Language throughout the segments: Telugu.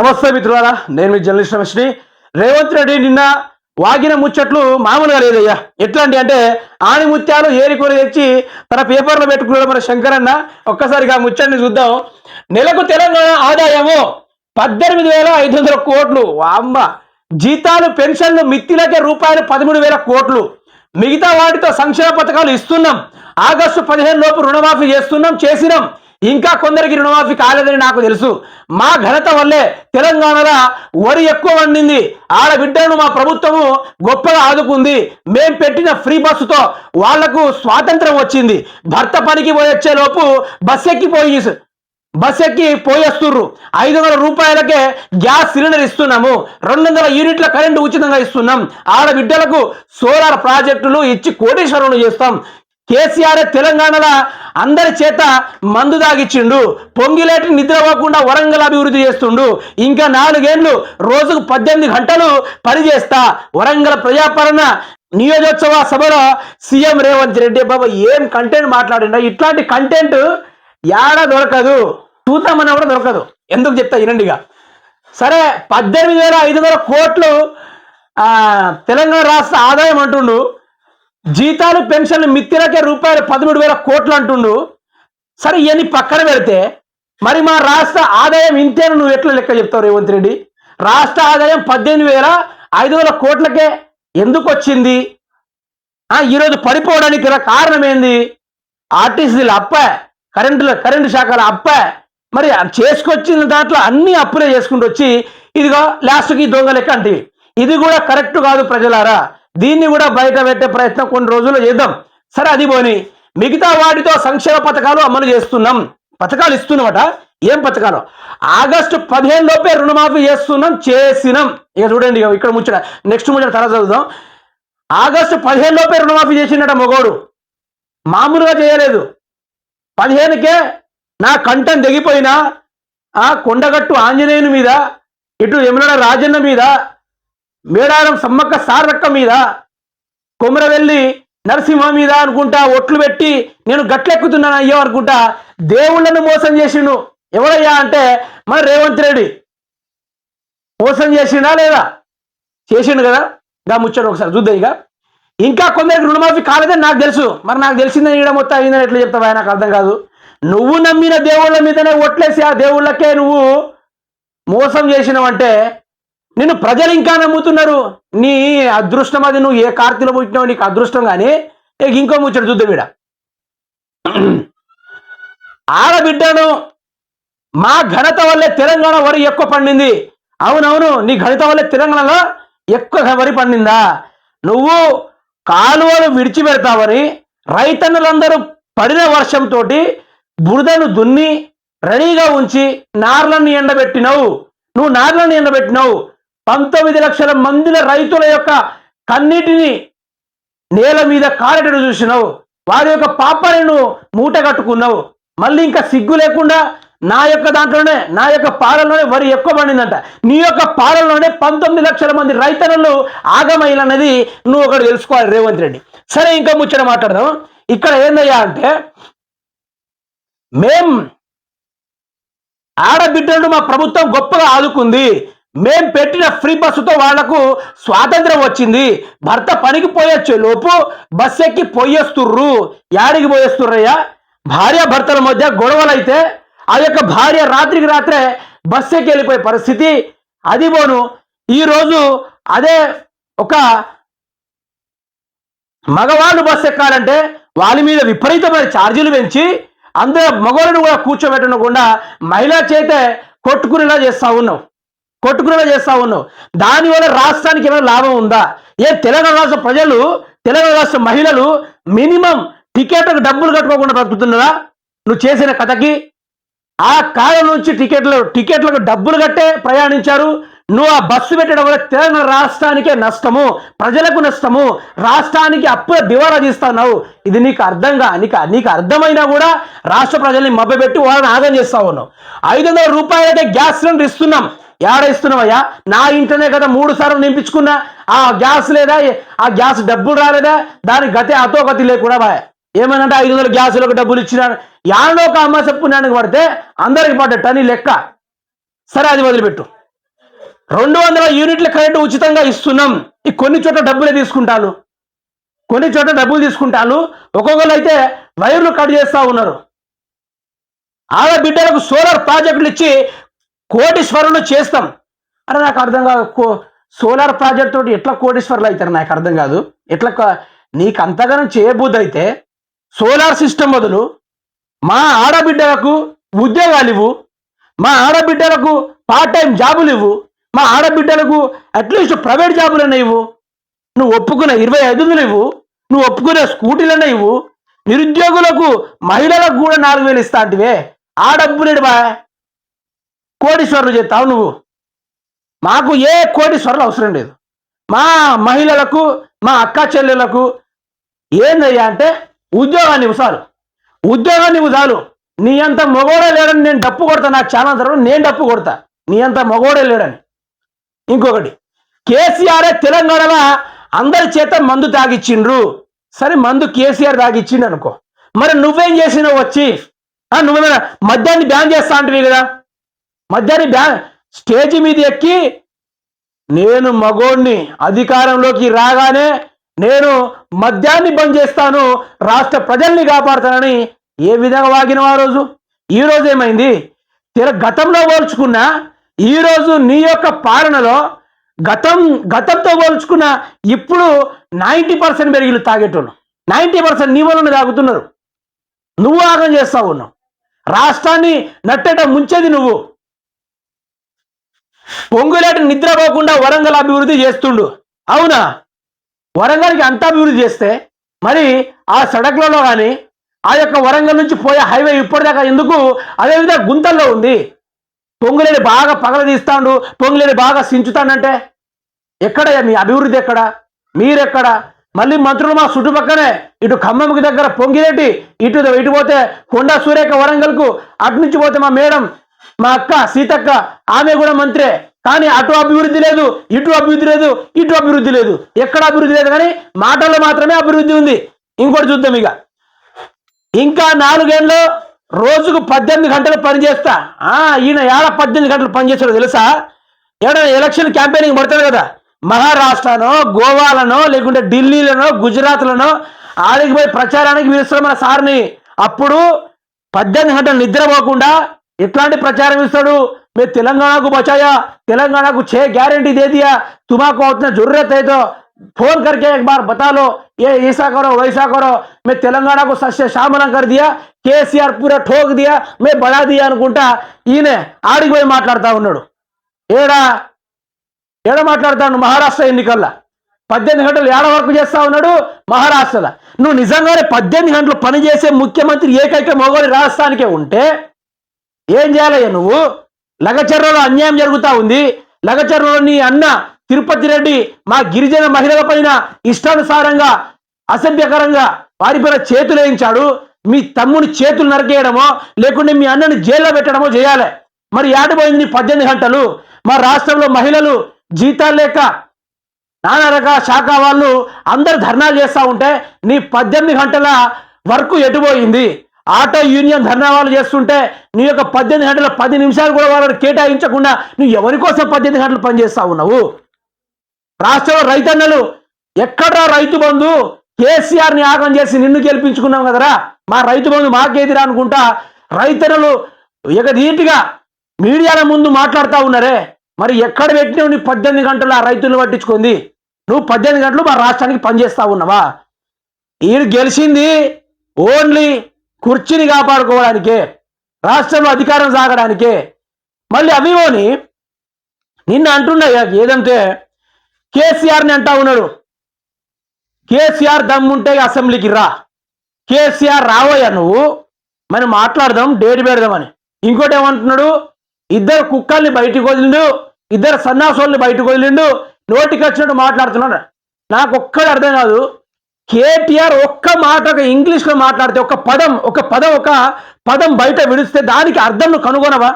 నమస్తే మిత్రులారా నేను మీ జర్నలిస్ట్ రమేష్ని. రేవంత్ రెడ్డి నిన్న వాగిన ముచ్చట్లు మామూలుగా లేదయ్యా. ఎట్లాంటి అంటే ఆని ముత్యాలు ఏరికొని తెచ్చి తన పేపర్లో పెట్టుకున్నాడు మన శంకరన్న. ఒక్కసారిగా ఆ ముచ్చట్ని చూద్దాం. నెలకు తెలంగాణ ఆదాయము పద్దెనిమిది వేల ఐదు వందల కోట్లు. అమ్మ జీతాలు పెన్షన్లు మిత్తిలకే రూపాయలు పదమూడు వేల కోట్లు. మిగతా వాటితో సంక్షేమ పథకాలు ఇస్తున్నాం. ఆగస్టు పదిహేను లోపు రుణమాఫీ చేస్తున్నాం చేసినాం. ఇంకా కొందరికి రుణమాఫీ కాలేదని నాకు తెలుసు. మా ఘనత వల్లే తెలంగాణలో వరి ఎక్కువ వండింది ఆడబిడ్డను మా ప్రభుత్వము గొప్పగా ఆదుకుంది. మేం పెట్టిన ఫ్రీ బస్సుతో వాళ్ళకు స్వాతంత్రం వచ్చింది. భర్త పనికి పోయి లోపు బస్ ఎక్కిపోయి బస్ ఎక్కి పోయేస్తుర్రు. ఐదు వందల రూపాయలకే గ్యాస్ సిలిండర్ ఇస్తున్నాము. రెండు వందల యూనిట్ల కరెంటు ఉచితంగా ఇస్తున్నాం. ఆడబిడ్డలకు సోలార్ ప్రాజెక్టులు ఇచ్చి కోటేశ్వరులు చేస్తాం. కేసీఆర్ తెలంగాణలో అందరి చేత మందు దాగిచ్చిండు పొంగిలేటి నిద్రపోకుండా వరంగల్ అభివృద్ధి చేస్తుండు. ఇంకా నాలుగేండ్లు రోజుకు పద్దెనిమిది గంటలు పనిచేస్తా. వరంగల్ ప్రజాపాలన నియోజోత్సవ సభలో సీఎం రేవంత్ రెడ్డి బాబా ఏం కంటెంట్ మాట్లాడినా ఇట్లాంటి కంటెంట్ యాడ దొరకదు. చూద్దామన్నా కూడా దొరకదు. ఎందుకు చెప్తా వినండిగా సరే పద్దెనిమిది వేల ఐదు వందల కోట్లు తెలంగాణ రాష్ట్ర ఆదాయం అంటుండు. జీతాలు పెన్షన్లు మిత్తిలకే రూపాయలు పదమూడు వేల కోట్లు అంటుండు. సరే ఇవన్నీ పక్కన పెడితే మరి మా రాష్ట్ర ఆదాయం ఇంతేను నువ్వు ఎట్లా లెక్క చెప్తావు రేవంత్ రెడ్డి? రాష్ట్ర ఆదాయం పద్దెనిమిది వేల ఐదు వేల కోట్లకే ఎందుకు వచ్చింది? ఈరోజు పడిపోవడానికి కారణం ఏంది? ఆర్టీసీలు అప్ప కరెంటు కరెంటు శాఖల అప్ప మరి చేసుకొచ్చిన దాంట్లో అన్ని అప్పులే చేసుకుంటూ వచ్చి ఇదిగో లాస్ట్కి దొంగ లెక్క అంటే ఇది కూడా కరెక్ట్ కాదు ప్రజలారా. దీన్ని కూడా బయట పెట్టే ప్రయత్నం కొన్ని రోజుల్లో చేద్దాం. సరే అది పోని. మిగతా వాటితో సంక్షేమ పథకాలు అమలు చేస్తున్నాం. పథకాలు ఇస్తున్నామట ఏం పథకాలు? ఆగస్టు పదిహేను లోపే రుణమాఫీ చేస్తున్నాం చేసినాం. ఇక చూడండి ఇక్కడ ముచ్చట. నెక్స్ట్ ముచ్చట తర్వాత చదువుదాం. ఆగస్టు పదిహేను లోపే రుణమాఫీ చేసిండట మగోడు. మామూలుగా చేయలేదు. పదిహేనుకే నా కంఠం దిగిపోయినా ఆ కొండగట్టు ఆంజనేయుని మీద ఇటు యమున రాజన్న మీద మేడారం సమ్మక్క సారక్క మీద కొమరవెల్లి నరసింహ మీద అనుకుంటా ఒట్లు పెట్టి నేను గట్లెక్కుతున్నాను అయ్యో అనుకుంటా దేవుళ్ళను మోసం చేసిండు. ఎవరయ్యా అంటే మన రేవంత్ రెడ్డి. మోసం చేసిండా లేదా? చేసిండు కదా. గా ముచ్చాడు ఒకసారి చూద్దాం ఇక. ఇంకా కొందరికి రుణమాఫీ కాలేదని నాకు తెలుసు. మరి నాకు తెలిసిందని ఈడ మొత్తం అయిందని ఎట్లా చెప్తావా నాకు అర్థం కాదు. నువ్వు నమ్మిన దేవుళ్ళ మీదనే ఒట్లేసి ఆ దేవుళ్ళకే నువ్వు మోసం చేసినావంటే నిన్ను ప్రజలు ఇంకా నమ్ముతున్నారు. నీ అదృష్టం అది నువ్వు ఏ కార్తీలో పుట్టినావు నీకు అదృష్టం కానీ ఇంకో ముచ్చడు చూద్దాం వీడ ఆడబిడ్డను మా ఘనత వల్లే తెలంగాణ వరి ఎక్కువ పండింది. అవునవును నీ ఘనత వల్లే తెలంగాణలో ఎక్కువ వరి పండిందా? నువ్వు కాలువలు విడిచిపెడతావని రైతన్నులందరూ పడిన వర్షంతో బురదను దున్ని రెడీగా ఉంచి నార్లను ఎండబెట్టినవు. నువ్వు నార్లను ఎండబెట్టినావు. పంతొమ్మిది లక్షల మందిల రైతుల యొక్క కన్నీటిని నేల మీద కారటను చూసినావు. వారి యొక్క పాపాలను నువ్వు మూట కట్టుకున్నావు. మళ్ళీ ఇంకా సిగ్గు లేకుండా నా యొక్క దాంట్లోనే నా యొక్క పాలనలోనే వరి ఎక్కువ పండిందంట. నీ యొక్క పాలనలోనే పంతొమ్మిది లక్షల మంది రైతన్నలు ఆగమైలన్నది నువ్వు ఒకటి తెలుసుకోవాలి రేవంత్ రెడ్డి. సరే ఇంకా ముచ్చట మాట్లాడదాం. ఇక్కడ ఏందయ్యా అంటే మేం ఆడబిడ్డలను మా ప్రభుత్వం గొప్పగా ఆదుకుంది. మేం పెట్టిన ఫ్రీ బస్సుతో వాళ్ళకు స్వాతంత్రం వచ్చింది. భర్త పనికి పోయొచ్చే లోపు బస్ ఎక్కి పోయేస్తుర్రు. యాడికి పోయేస్తుర్రయ్యా? భార్య భర్తల మధ్య గొడవలు అయితే ఆ యొక్క భార్య రాత్రికి రాత్రే బస్ ఎక్కి వెళ్ళిపోయే పరిస్థితి. అది పోను. ఈరోజు అదే ఒక మగవాళ్ళు బస్సు ఎక్కాలంటే వాళ్ళ మీద విపరీతమైన ఛార్జీలు పెంచి అందరూ మగవాళ్ళని కూడా కూర్చోబెట్టకుండా మహిళా చేతే కొట్టుకునేలా చేస్తా ఉన్నావు కొట్టుకునేలా చేస్తా ఉన్నావు. దానివల్ల రాష్ట్రానికి ఏమైనా లాభం ఉందా? ఏ తెలంగాణ రాష్ట్ర ప్రజలు తెలంగాణ రాష్ట్ర మహిళలు మినిమం టికెట్లకు డబ్బులు కట్టుకోకుండా బ్రతుకుతున్నారా? నువ్వు చేసిన కథకి ఆ కాలం నుంచి టికెట్లు టికెట్లకు డబ్బులు కట్టే ప్రయాణించారు. నువ్వు ఆ బస్సు పెట్టడం వల్ల తెలంగాణ రాష్ట్రానికే నష్టము ప్రజలకు నష్టము రాష్ట్రానికి అప్పుల దివాలా తీస్తున్నావు. ఇది నీకు అర్థంగా నీకు నీకు అర్థమైనా కూడా రాష్ట్ర ప్రజల్ని మభ్యపెట్టి వాళ్ళని ఆగం చేస్తా ఉన్నావు. ఐదు వందల రూపాయలకే గ్యాస్ సిలిండర్ ఇస్తున్నాం. ఏడేస్తున్నావయ్యా? నా ఇంట్లోనే కదా మూడు సార్లు నింపించుకున్నా. ఆ గ్యాస్ లేదా? ఆ గ్యాస్ డబ్బులు రాలేదా? దాని గతి అతో గతి లేకుండా బాయ్. ఏమనంటే ఐదు వందల గ్యాసులకు డబ్బులు ఇచ్చినాను యాడో ఒక అమ్మ చెప్పున్నానికి పడితే అందరికి పడ్డట్టు అని లెక్క. సరే అది వదిలిపెట్టు. రెండు వందల యూనిట్ల కరెంట్ ఉచితంగా ఇస్తున్నాం. ఈ కొన్ని చోట్ల డబ్బులే తీసుకుంటాను కొన్ని చోట్ల డబ్బులు తీసుకుంటాను ఒక్కొక్కరు అయితే వైర్లు కట్ చేస్తూ ఉన్నారు. ఆడబిడ్డలకు సోలార్ ప్రాజెక్టులు ఇచ్చి కోటీశ్వరులు చేస్తాం. అరే నాకు అర్థం కాదు. కో- సోలార్ ప్రాజెక్ట్ తోటి ఎట్లా కోటీశ్వరులు అవుతారు? నాకు అర్థం కాదు. ఎట్లా నీకు అంతగానం చేయబుద్ధి అయితే సోలార్ సిస్టమ్ బదులు మా ఆడబిడ్డలకు ఉద్యోగాలు ఇవ్వు. మా ఆడబిడ్డలకు పార్ట్ టైం జాబులు ఇవ్వు. మా ఆడబిడ్డలకు అట్లీస్ట్ ప్రైవేట్ జాబులన్నా ఇవ్వు. నువ్వు ఒప్పుకున్న ఇరవై ఐదులు ఇవ్వు. నువ్వు ఒప్పుకునే స్కూటీలన్నా ఇవ్వు. నిరుద్యోగులకు మహిళలకు కూడా నాలుగు వేలు ఇస్తా అంటివే. ఆ డబ్బు లేడు బా కోటీశ్వరులు చేస్తావు నువ్వు? మాకు ఏ కోటీశ్వరులు అవసరం లేదు. మా మహిళలకు మా అక్క చెల్లెలకు ఏందయ్యా అంటే ఉద్యోగాన్ని ఇవ్వు చాలు. ఉద్యోగాన్ని ఇవ్వు చాలు. నీ అంత మగోడే లేడని నేను డప్పు కొడతా నాకు చాలా తరం నేను డప్పు కొడతా. నీ అంత మగోడే లేడని. ఇంకొకటి కేసీఆర్ తెలంగాణలో అందరి చేత మందు తాగిచ్చిండ్రు. సరే మందు కేసీఆర్ తాగిచ్చిండు అనుకో మరి నువ్వేం చేసినావు వచ్చి నువ్వేమైనా మద్యాన్ని బ్యాన్ చేస్తా అంటివి కదా? మధ్యాహ్నం బ్యా స్టేజ్ మీద ఎక్కి నేను మగోడిని అధికారంలోకి రాగానే నేను మద్యాన్ని బంద్ చేస్తాను రాష్ట్ర ప్రజల్ని కాపాడుతానని ఏ విధంగా వాగిన ఆ రోజు? ఈ ఏమైంది? తీర గతంలో పోల్చుకున్నా ఈ రోజు నీ యొక్క పాలనలో గతం గతంతో పోల్చుకున్న ఇప్పుడు నైంటీ పర్సెంట్ పెరిగిలు తాగేటోళ్ళు. నైంటీ పర్సెంట్ నీ వలన తాగుతున్నారు. నువ్వు ఆగం చేస్తా ఉన్నావు రాష్ట్రాన్ని నట్టేట ముంచేది నువ్వు. పొంగులేటి నిద్రపోకుండా వరంగల్ అభివృద్ధి చేస్తుండు. అవునా? వరంగల్కి అంత అభివృద్ధి చేస్తే మరి ఆ సడక్లలో కానీ ఆ యొక్క వరంగల్ నుంచి పోయే హైవే ఇప్పటిదాకా ఎందుకు? అదేవిధంగా గుంతల్లో ఉంది. పొంగులేని బాగా పగల తీస్తాడు పొంగులేని బాగా సించుతాడంటే ఎక్కడ మీ అభివృద్ధి ఎక్కడ? మీరెక్కడ? మళ్ళీ మంత్రులు మా చుట్టుపక్కనే ఇటు ఖమ్మంకి దగ్గర పొంగిరెడ్డి ఇటు ఇటు పోతే కొండా సూర్యక వరంగల్కు అటు నుంచి పోతే మా మేడం మా అక్క సీతక్క ఆమె కూడా మంత్రే. కానీ అటు అభివృద్ధి లేదు ఇటు అభివృద్ధి లేదు ఇటు అభివృద్ధి లేదు. ఎక్కడ అభివృద్ధి లేదు కానీ మాటల్లో మాత్రమే అభివృద్ధి ఉంది. ఇంకోటి చూద్దాం ఇక. ఇంకా నాలుగేళ్ళు రోజుకు పద్దెనిమిది గంటలు పనిచేస్తా. ఆ, ఈయన ఏడ పద్దెనిమిది గంటలు పనిచేస్తాడు తెలుసా? ఏడ ఎలక్షన్ క్యాంపెయినింగ్ పడతాడు కదా. మహారాష్ట్రనో గోవాలనో లేకుంటే ఢిల్లీలోనో గుజరాత్లోనో ఆడికి పోయి ప్రచారానికి పిలుస్తాడు మన సార్ని. అప్పుడు పద్దెనిమిది గంటలు నిద్రపోకుండా ఎట్లాంటి ప్రచారం ఇస్తాడు మీరు తెలంగాణకు బచాయా తెలంగాణకు छह गारंटी दे दिया तुम्हारा उतना जरूरत है तो फोन करके एक बार बता लो ये ऐसा करो वैसा करो मैं तेलंगाना को सस्य शामला कर दिया కేసీఆర్ పూరా ఠోక్ దియా మే బడా దియా అనుకుంటా ఈయన ఆడికి పోయి మాట్లాడుతా ఉన్నాడు ఏడా ఏడ మాట్లాడతాడు మహారాష్ట్ర ఎన్నికల్లో పద్దెనిమిది గంటలు ఏడ వరకు చేస్తా ఉన్నాడు మహారాష్ట్రలో నువ్వు నిజంగానే పద్దెనిమిది గంటలు పనిచేసే ముఖ్యమంత్రి ఏకైక మొగోడి రాష్ట్రానికే ఉంటే ఏం చేయాలయ్యా నువ్వు? లగచర్రలో అన్యాయం జరుగుతూ ఉంది. లగచర్రలో నీ అన్న తిరుపతి రెడ్డి మా గిరిజన మహిళల పైన ఇష్టానుసారంగా అసభ్యకరంగా వారిపైన చేతులు వేయించాడు. మీ తమ్ముని చేతులు నరికేయడమో లేకుంటే మీ అన్నని జైల్లో పెట్టడమో చేయాలి. మరి ఏడబోయింది పద్దెనిమిది గంటలు? మా రాష్ట్రంలో మహిళలు జీతాలు లేక నానా రకాల శాఖ వాళ్ళు అందరు ధర్నాలు చేస్తూ ఉంటే నీ పద్దెనిమిది గంటల వరకు ఎటుపోయింది? ఆటో యూనియన్ ధర్నావాలు చేస్తుంటే నీ యొక్క పద్దెనిమిది గంటల పది నిమిషాలు కూడా వాళ్ళని కేటాయించకుండా నువ్వు ఎవరి కోసం పద్దెనిమిది గంటలు పనిచేస్తా ఉన్నావు? రాష్ట్రంలో రైతన్నలు ఎక్కడా రైతు బంధు? కేసీఆర్ ఆగం చేసి నిన్ను గెలిపించుకున్నాం కదరా? మా రైతు బంధు మాకేదిరా అనుకుంటా? రైతన్నలు ఇక నీటిగా మీడియాల ముందు మాట్లాడుతూ ఉన్నారే? మరి ఎక్కడ పెట్టినావు నీ పద్దెనిమిది గంటలు ఆ రైతులను పట్టించుకుంది? నువ్వు పద్దెనిమిది గంటలు మా రాష్ట్రానికి పనిచేస్తా ఉన్నావా? ఈయన గెలిచింది ఓన్లీ కుర్చీని కాపాడుకోవడానికే రాష్ట్రంలో అధికారం సాగడానికే మళ్ళీ అవివోని నిన్న అంటున్నా ఏదంటే కేసీఆర్ని అంటా ఉన్నాడు. కేసీఆర్ దమ్ముంటే అసెంబ్లీకి రా. కేసీఆర్ రావయ్యా నువ్వు. మనం మాట్లాడదాం డేట్ పెడదామని. ఇంకోటి ఏమంటున్నాడు? ఇద్దరు కుక్కల్ని బయటికి వదిలిండు ఇద్దరు సన్నాసోల్ని బయటకు వదిలిండు నోటికి వచ్చినట్టు మాట్లాడుతున్నాడు. నాకు ఒక్కటి అర్థం కాదు. కేటీఆర్ ఒక్క మాట ఒక ఇంగ్లీష్లో మాట్లాడితే ఒక పదం ఒక పదం ఒక పదం బయట విడిస్తే దానికి అర్థం నువ్వు కనుగొనవా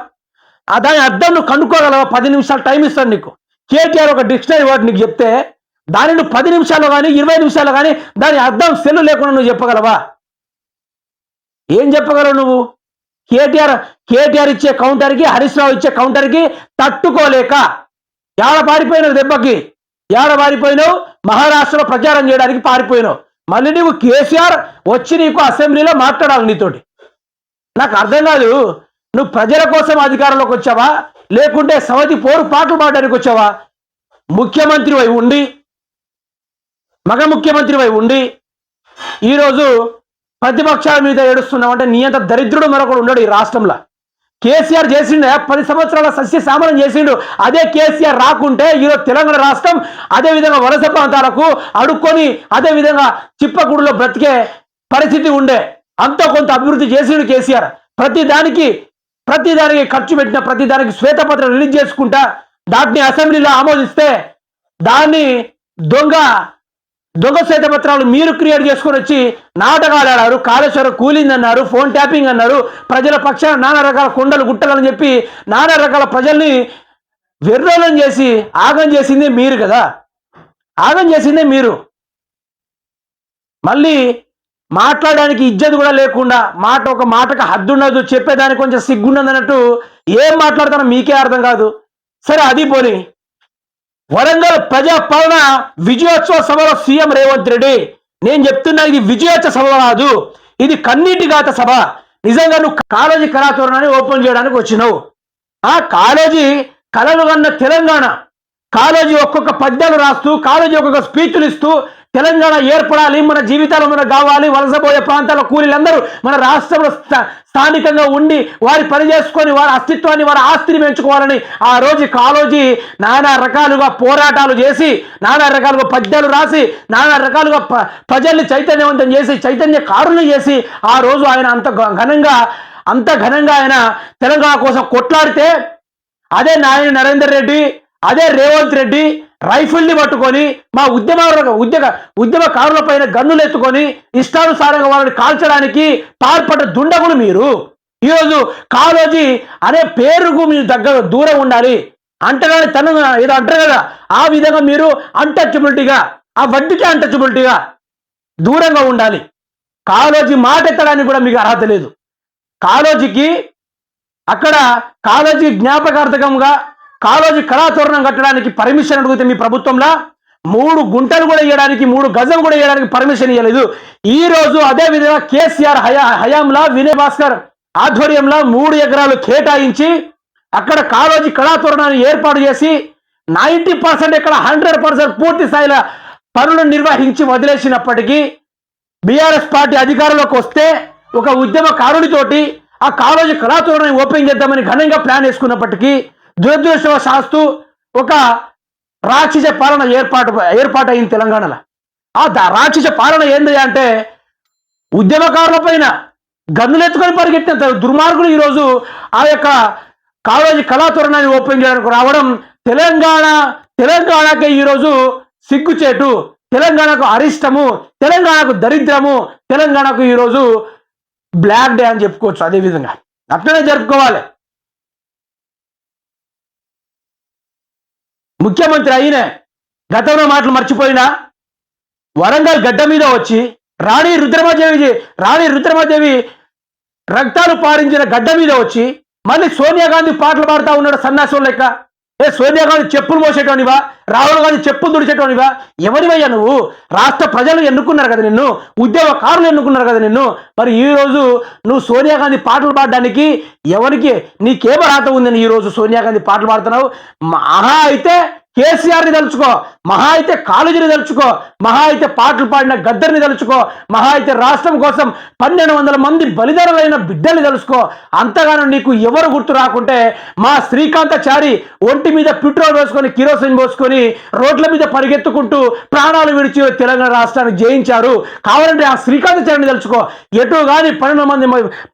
దాని అర్థం నువ్వు కనుక్కోగలవా? పది నిమిషాలు టైం ఇస్తాను నీకు. కేటీఆర్ ఒక డిక్షనరీ వర్డ్ నీకు చెప్తే దాన్ని నువ్వు పది నిమిషాలు కానీ ఇరవై నిమిషాలు కానీ దాని అర్థం సెల్లు లేకుండా నువ్వు చెప్పగలవా? ఏం చెప్పగలవు నువ్వు? కేటీఆర్ కేటీఆర్ ఇచ్చే కౌంటర్కి హరీష్ రావు ఇచ్చే కౌంటర్కి తట్టుకోలేక ఏడ పారిపోయినావు దెబ్బకి? ఏడ పారిపోయినావు? మహారాష్ట్రలో ప్రచారం చేయడానికి పారిపోయినావు. మళ్ళీ నీవు కేసీఆర్ వచ్చి నీకు అసెంబ్లీలో మాట్లాడాలి నీతోటి. నాకు అర్థం కాదు నువ్వు ప్రజల కోసం అధికారంలోకి వచ్చావా? లేకుంటే సవతి పోరు పాటలు పాడడానికి వచ్చావా? ముఖ్యమంత్రి వై ఉండి మగ ముఖ్యమంత్రి వై ఉండి ఈరోజు ప్రతిపక్షాల మీద ఏడుస్తున్నామంటే నీ అంత దరిద్రుడు మరొకడు ఉండడు ఈ రాష్ట్రంలో. కేసీఆర్ చేసిండే పది సంవత్సరాల సస్య సామరం చేసిండు. అదే కేసీఆర్ రాకుంటే ఈరోజు తెలంగాణ రాష్ట్రం అదే విధంగా వలస ప్రాంతాలకు అడుక్కొని అదే విధంగా చిప్పకూడులో బ్రతికే పరిస్థితి ఉండే. అంత కొంత అభివృద్ధి చేసిండు కేసీఆర్. ప్రతి దానికి ప్రతి దానికి ఖర్చు పెట్టిన ప్రతి దానికి శ్వేతపత్రం రిలీజ్ చేసుకుంటా దాన్ని అసెంబ్లీలో ఆమోదిస్తే దాన్ని దొంగ దొంగ శ్వేతపత్రాలు మీరు క్రియేట్ చేసుకొని వచ్చి నాటకాలు ఆడారు కాళేశ్వరం కూలింది అన్నారు ఫోన్ ట్యాపింగ్ అన్నారు ప్రజల పక్షాన నానా రకాల కొండలు గుట్టలని చెప్పి నానా రకాల ప్రజల్ని వెర్రోలం చేసి ఆగం చేసిందే మీరు కదా. ఆగం చేసిందే మీరు. మళ్ళీ మాట్లాడడానికి ఇజ్జత్ కూడా లేకుండా మాట ఒక మాటకు హద్దు ఉండదు చెప్పేదానికి కొంచెం సిగ్గుండదు అన్నట్టు ఏం మాట్లాడతానో మీకే అర్థం కాదు. సరే అది పోనీ. వరంగల్ ప్రజా పాలన విజయోత్సవ సభలో సీఎం రేవంత్ రెడ్డి. నేను చెప్తున్నా ఇది విజయోత్సవ సభ కాదు ఇది కన్నీటి గాత సభ. నిజంగా నువ్వు కాలేజీ కళాతోరణాన్ని ఓపెన్ చేయడానికి వచ్చినావు. ఆ కాలేజీ కళలు కన్న తెలంగాణ. కాలేజీ ఒక్కొక్క పద్యాలు రాస్తూ కాలేజీ ఒక్కొక్క స్పీచ్లు ఇస్తూ తెలంగాణ ఏర్పడాలి మన జీవితాలు మనకు కావాలి వలసపోయే ప్రాంతాల కూలీలందరూ మన రాష్ట్రంలో స్థా- స్థానికంగా ఉండి వారి పని చేసుకొని వారి అస్తిత్వాన్ని వారి ఆస్తిని పెంచుకోవాలని ఆ రోజు కాలోజీ నానా రకాలుగా పోరాటాలు చేసి నానా రకాలుగా పద్యాలు రాసి నానా రకాలుగా ప- ప్రజల్ని చైతన్యవంతం చేసి చైతన్య కారులు చేసి ఆ రోజు ఆయన అంత ఘనంగా అంత ఘనంగా ఆయన తెలంగాణ కోసం కొట్లాడితే అదే నాయన నరేందర్ రెడ్డి అదే రేవంత్ రెడ్డి రైఫిల్ని పట్టుకొని మా ఉద్యమ ఉద్యమ ఉద్యమకారుల పైన గన్నులు ఎత్తుకొని ఇష్టానుసారంగా వాళ్ళని కాల్చడానికి పాల్పడ్డ దుండగులు మీరు. ఈరోజు కాలోజీ అనే పేరుకు మీరు దగ్గర దూరం ఉండాలి. అంటగానే తన ఏదో అంటారు కదా ఆ విధంగా మీరు అన్టచబిలిటీగా ఆ వడ్డీకి అన్టచబిలిటీగా దూరంగా ఉండాలి. కాలోజీ మాట ఎత్తడానికి కూడా మీకు అర్హత లేదు. కాలోజీకి అక్కడ కాలేజీ జ్ఞాపకార్థకంగా కాలేజీ కళాతోరణం కట్టడానికి పర్మిషన్ అడిగితే మీ ప్రభుత్వంలో? మూడు గుంటలు కూడా వేయడానికి మూడు గజం కూడా వేయడానికి పర్మిషన్ ఇవ్వలేదు ఈ రోజు అదే విధంగా కేసీఆర్ హయా హయాంలో వినయ్ భాస్కర్ ఆధ్వర్యంలో మూడు ఎకరాలు కేటాయించి అక్కడ కాలేజీ కళాతోరణాన్ని ఏర్పాటు చేసి నైంటీ పర్సెంట్ ఇక్కడ హండ్రెడ్ పర్సెంట్ పూర్తి స్థాయిలో పనులు నిర్వహించి వదిలేసినప్పటికీ బీఆర్ఎస్ పార్టీ అధికారంలోకి వస్తే ఒక ఉద్యమకారుడితోటి ఆ కాలేజీ కళాతోరణాన్ని ఓపెన్ చేద్దామని ఘనంగా ప్లాన్ వేసుకున్నప్పటికీ దురదృష్టవశాస్తు ఒక రాక్షస పాలన ఏర్పాటు ఏర్పాటు అయింది తెలంగాణలో. ఆ రాక్షస పాలన ఏంది అంటే ఉద్యమకారుల పైన గన్నులెత్తుకొని పరిగెట్టిన దుర్మార్గులు ఈరోజు ఆ యొక్క కాలేజీ కళాతోరణాన్ని ఓపెన్ చేయడానికి రావడం తెలంగాణ తెలంగాణకే ఈరోజు సిగ్గుచేటు. తెలంగాణకు అరిష్టము తెలంగాణకు దరిద్రము తెలంగాణకు ఈరోజు బ్లాక్ డే అని చెప్పుకోవచ్చు అదే విధంగా అట్లనే జరుపుకోవాలి. ముఖ్యమంత్రి అయిన గతంలో మాటలు మర్చిపోయినా వరంగల్ గడ్డ మీద వచ్చి రాణి రుద్రమాదేవి రాణి రుద్రమాదేవి రక్తాలు పారించిన గడ్డ మీద వచ్చి మళ్ళీ సోనియా గాంధీ పాటలు పాడుతా ఉన్నాడు సన్నాసం లెక్క. ఏ సోనియా గాంధీ చెప్పులు మోసేటోనివా? రాహుల్ గాంధీ చెప్పులు దుడిచేటోనివా ఎవరివయ్యా నువ్వు? రాష్ట్ర ప్రజలు ఎన్నుకున్నారు కదా నిన్ను? ఉద్యోగకారులు ఎన్నుకున్నారు కదా నిన్ను? మరి ఈ రోజు నువ్వు సోనియా గాంధీ పాటలు పాడడానికి ఎవరికి నీకేమ రాత ఉందని ఈ రోజు సోనియా గాంధీ పాటలు పాడుతున్నావు? మహా అయితే కేసీఆర్ని తలుచుకో మహా అయితే కాలేజీని తలుచుకో మహా అయితే పాటలు పాడిన గద్దర్ని తలుచుకో మహా అయితే రాష్ట్రం కోసం పన్నెండు వందల మంది బలిదారులైన బిడ్డల్ని తలుచుకో. అంతగానో నీకు ఎవరు గుర్తు రాకుంటే మా శ్రీకాంతచారి ఒంటి మీద పెట్రోల్ పోసుకొని కిరోసిన్ పోసుకొని రోడ్ల మీద పరిగెత్తుకుంటూ ప్రాణాలు విడిచి తెలంగాణ రాష్ట్రాన్ని జయించారు. కావాలంటే ఆ శ్రీకాంతచారిని తలుచుకో. ఎటు కానీ పన్నెండు మంది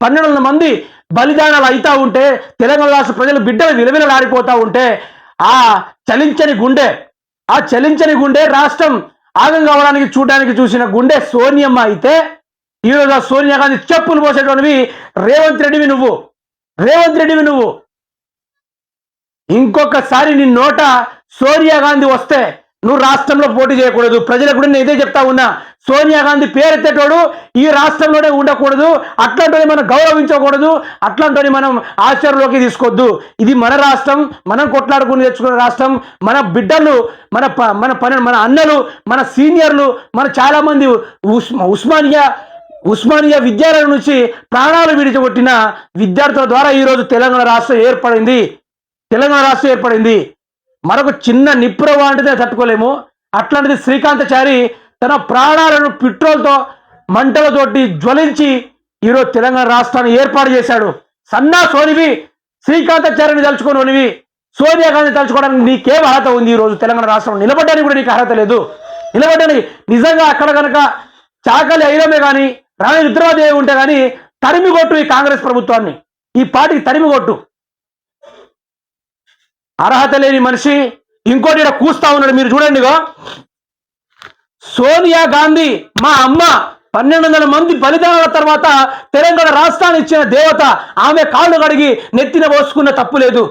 పన్నెండు వందల మంది బలిదానాలు అవుతా ఉంటే తెలంగాణ రాష్ట్ర ప్రజలు బిడ్డలు విలవిలలాడిపోతా ఉంటే ఆ చలించని గుండె ఆ చలించని గుండె రాష్ట్రం ఆగం కావడానికి చూడడానికి చూసిన గుండె సోనియమ్మ అయితే ఈరోజు ఆ సోనియా గాంధీ చెప్పులు పోసేటువంటివి రేవంత్ రెడ్డివి నువ్వు రేవంత్ రెడ్డివి నువ్వు. ఇంకొకసారి నీ నోట సోనియా గాంధీ వస్తే నువ్వు రాష్ట్రంలో పోటీ చేయకూడదు. ప్రజలకు కూడా నేను ఇదే చెప్తా ఉన్నా. సోనియా గాంధీ పేరెత్తేటోడు ఈ రాష్ట్రంలోనే ఉండకూడదు. అట్లాంటిని మనం గౌరవించకూడదు. అట్లాంటిని మనం ఆచరణలోకి తీసుకోవద్దు ఇది మన రాష్ట్రం మనం కొట్లాడుకుని తెచ్చుకున్న రాష్ట్రం. మన బిడ్డలు మన ప- మన పని మన అన్నలు మన సీనియర్లు మన చాలామంది ఉస్మా ఉస్మానియా ఉస్మానియా విద్యాలయం నుంచి ప్రాణాలు విడిచిపెట్టిన విద్యార్థుల ద్వారా ఈరోజు తెలంగాణ రాష్ట్రం ఏర్పడింది. తెలంగాణ రాష్ట్రం ఏర్పడింది. మరొక చిన్న నిప్పుర అంటే తట్టుకోలేము. అట్లాంటిది శ్రీకాంతచారి తన ప్రాణాలను పెట్రోల్తో మంటలతోటి జ్వలించి ఈరోజు తెలంగాణ రాష్ట్రాన్ని ఏర్పాటు చేశాడు. సన్నా సోనివి శ్రీకాంతచారిని తలుచుకోనివి సోనియా గాంధీ తలుచుకోవడానికి నీకేం అర్హత ఉంది ఈరోజు తెలంగాణ రాష్ట్రం నిలబడడానికి కూడా నీకు అర్హత లేదు. నిలబడడానికి నిజంగా అక్కడ కనుక చాకలి అయినమే కానీ రాణి రుద్రమాదేవి ఉంటే కానీ తరిమి కొట్టు ఈ కాంగ్రెస్ ప్రభుత్వాన్ని. ఈ పార్టీకి తరిమి కొట్టు అర్హత లేని మనిషి ఇంకోటి ఈడ కూస్తా ఉన్నాడు. మీరు చూడండిగా సోనియా గాంధీ మా అమ్మ పన్నెండు వందల మంది బలిదానాల తర్వాత తెలంగాణ రాష్ట్రాన్ని ఇచ్చిన దేవత ఆమె కాళ్ళు కడిగి నెత్తిన పోసుకున్న తప్పు లేదు.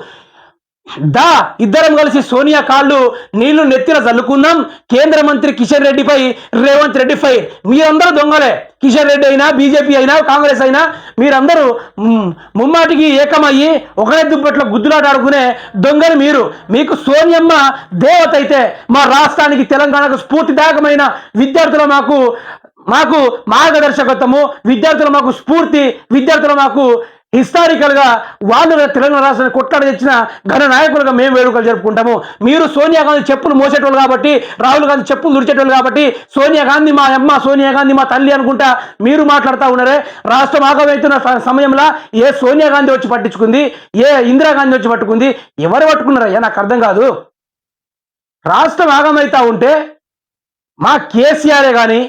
దా ఇద్దరం కలిసి సోనియా కాళ్ళు నీళ్ళు నెత్తిన చల్లుకుందాం. కేంద్ర మంత్రి కిషన్ రెడ్డిపై రేవంత్ రెడ్డి ఫైర్ మీరందరూ దొంగలే. కిషన్ రెడ్డి అయినా బీజేపీ అయినా కాంగ్రెస్ అయినా మీరందరూ ముమ్మాటికి ఏకమయ్యి ఒకరే దుబ్బట్లో గుద్దులాట ఆడుకునే దొంగలు మీరు. మీకు సోనియమ్మ దేవత అయితే మా రాష్ట్రానికి తెలంగాణకు స్ఫూర్తిదాయకమైన విద్యార్థులు మాకు మాకు మార్గదర్శకత్వము విద్యార్థులు మాకు స్ఫూర్తి విద్యార్థులు మాకు హిస్టారికల్గా వాళ్ళు తెలంగాణ రాష్ట్రాన్ని కొట్లాడి తెచ్చిన ఘన నాయకులుగా మేము వేడుకలు జరుపుకుంటాము. మీరు సోనియా గాంధీ చెప్పులు మోసేటోళ్ళు కాబట్టి రాహుల్ గాంధీ చెప్పులు దుడిచేటోళ్ళు కాబట్టి సోనియా గాంధీ మా అమ్మ సోనియా గాంధీ మా తల్లి అనుకుంటా మీరు మాట్లాడుతూ ఉన్నారే. రాష్ట్రం ఆగమవుతున్న సమయంలో ఏ సోనియా గాంధీ వచ్చి పట్టించుకుంది? ఏ ఇందిరాగాంధీ వచ్చి పట్టుకుంది? ఎవరు పట్టుకున్నారయ్యా? నాకు అర్థం కాదు. రాష్ట్రం ఆగమవుతా ఉంటే మా కేసీఆరే కానీ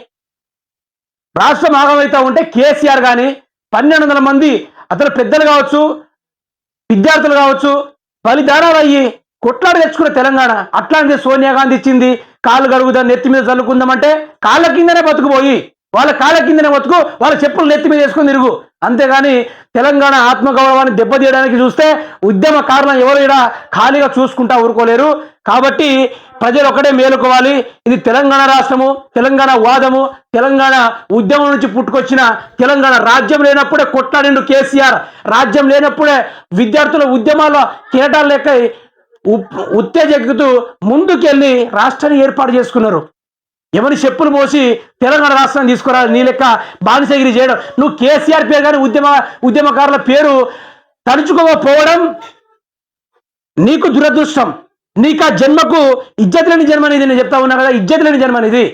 రాష్ట్రం ఆగమవుతా ఉంటే కేసీఆర్ కానీ పన్నెండు వందల మంది అతను పెద్దలు కావచ్చు విద్యార్థులు కావచ్చు బలిదానాలు అయ్యి కొట్లాడి తెచ్చుకున్న తెలంగాణ. అట్లాంటిది సోనియా గాంధీ ఇచ్చింది కాళ్ళు గడుగుదా నెత్తి మీద చల్లుకుందామంటే కాళ్ళ కిందనే బతుకుపోయి వాళ్ళ కాళ్ళ కిందనే బతుకు వాళ్ళ చెప్పులు నెత్తి మీద వేసుకుని తిరుగు. అంతేగాని తెలంగాణ ఆత్మగౌరవాన్ని దెబ్బతీయడానికి చూస్తే ఉద్యమ కారణం ఎవరు ఇక్కడ ఖాళీగా చూసుకుంటా ఊరుకోలేరు. కాబట్టి ప్రజలు ఒకటే మేలుకోవాలి. ఇది తెలంగాణ రాష్ట్రము తెలంగాణ వాదము తెలంగాణ ఉద్యమం నుంచి పుట్టుకొచ్చిన తెలంగాణ రాజ్యం లేనప్పుడే కొట్లాడిండు కేసీఆర్. రాజ్యం లేనప్పుడే విద్యార్థుల ఉద్యమాల కిరటాలు లెక్క ఉప్- ఉత్తేజెక్కుతూ ముందుకెళ్ళి రాష్ట్రాన్ని ఏర్పాటు చేసుకున్నారు. ఎవరి చెప్పులు మోసి తెలంగాణ రాష్ట్రాన్ని తీసుకురా నీ లెక్క బానిసగిరి చేయడం. నువ్వు కేసీఆర్ పేరు కానీ ఉద్యమ ఉద్యమకారుల పేరు తలుచుకోకపోవడం నీకు దురదృష్టం. నీకు ఆ జన్మకు ఇజ్జత్ లేని జన్మ అనేది నేను చెప్తా ఉన్నా కదా ఇజ్జత్ లేని జన్మ అనేది.